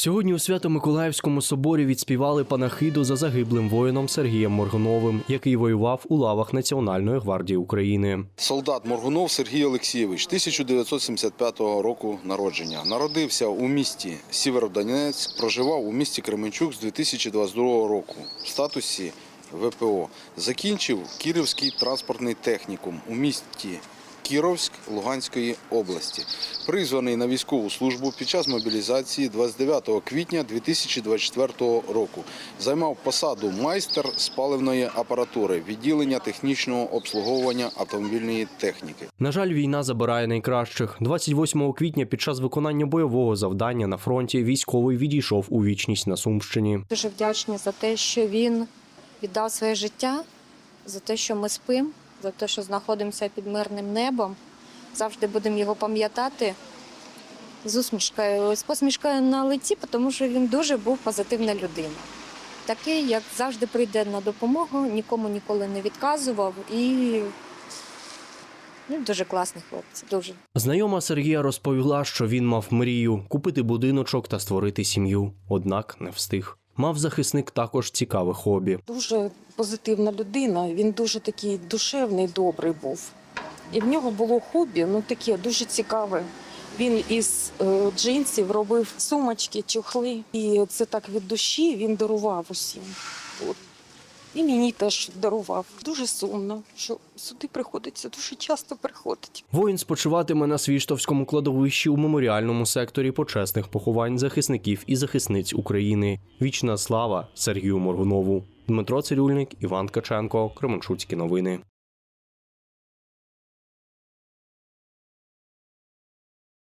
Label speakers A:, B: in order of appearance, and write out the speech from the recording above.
A: Сьогодні у Свято-Миколаївському соборі відспівали панахиду за загиблим воїном Сергієм Моргуновим, який воював у лавах Національної гвардії України.
B: Солдат Моргунов Сергій Олексійович, 1975 року народження. Народився у місті Сєвєродонецьк, проживав у місті Кременчук з 2022 року в статусі ВПО. Закінчив Кірівський транспортний технікум у місті Кіровськ Луганської області. Призваний на військову службу під час мобілізації 29 квітня 2024 року. Займав посаду майстер з паливної апаратури, відділення технічного обслуговування автомобільної техніки.
A: На жаль, війна забирає найкращих. 28 квітня під час виконання бойового завдання на фронті військовий відійшов у вічність на Сумщині.
C: Дуже вдячні за те, що він віддав своє життя, за те, що ми спимо, за те, що знаходимося під мирним небом. Завжди будемо його пам'ятати з усмішкою, з посмішкою на лиці, тому що він дуже був позитивна людина. Такий, як завжди прийде на допомогу, нікому ніколи не відказував і ну, дуже класний хлопець, дуже.
A: Знайома Сергія розповіла, що він мав мрію купити будиночок та створити сім'ю, однак не встиг. Мав захисник також цікаве хобі.
D: Дуже позитивна людина, він дуже такий душевний, добрий був. І в нього було хобі, ну таке дуже цікаве. Він із е, джинсів робив сумочки, чохли. І це так від душі він дарував усім. От. І мені теж дарував. Дуже сумно, що сюди приходиться, дуже часто приходить.
A: Воїн спочиватиме на Свіштовському кладовищі у меморіальному секторі почесних поховань захисників і захисниць України. Вічна слава Сергію Моргунову. Дмитро Цирюльник, Іван Ткаченко, Кременчуцькі новини.